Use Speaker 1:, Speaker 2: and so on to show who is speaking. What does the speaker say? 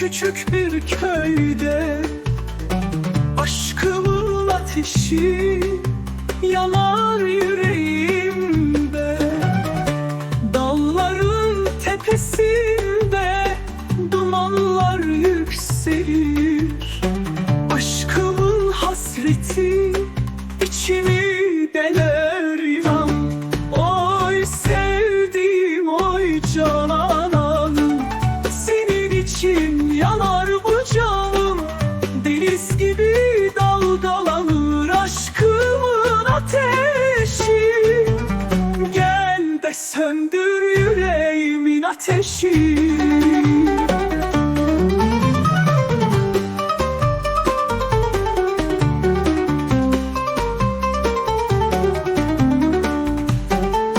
Speaker 1: küçük bir köyde Aşkımın ateşi yanar yüreğimde. Dağların tepesinde dumanlar yükselir. Aşkımın hasreti içimi deler inan. Oy sevdiğim oy cananım yanar bu canım Deniz gibi dalgalanır aşkımın ateşi. Gel de söndür yüreğimin ateşi